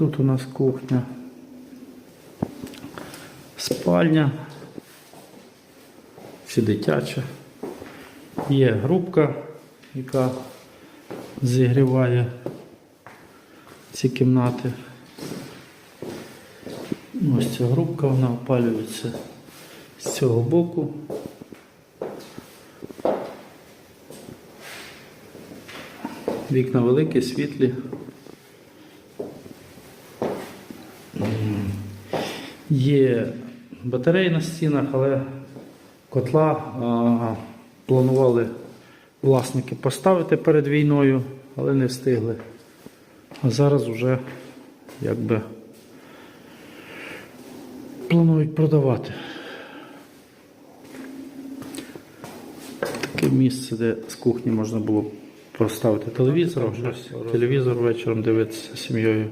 Тут у нас кухня, спальня, чи дитяча. Є грубка, яка зігріває ці кімнати. Ось ця грубка, вона опалюється з цього боку. Вікна великі, світлі. Є батареї на стінах, але котла а, планували власники поставити перед війною, але не встигли. А зараз вже якби планують продавати. Таке місце, де з кухні можна було поставити телевізор, телевізор вечором дивитися з сім'єю.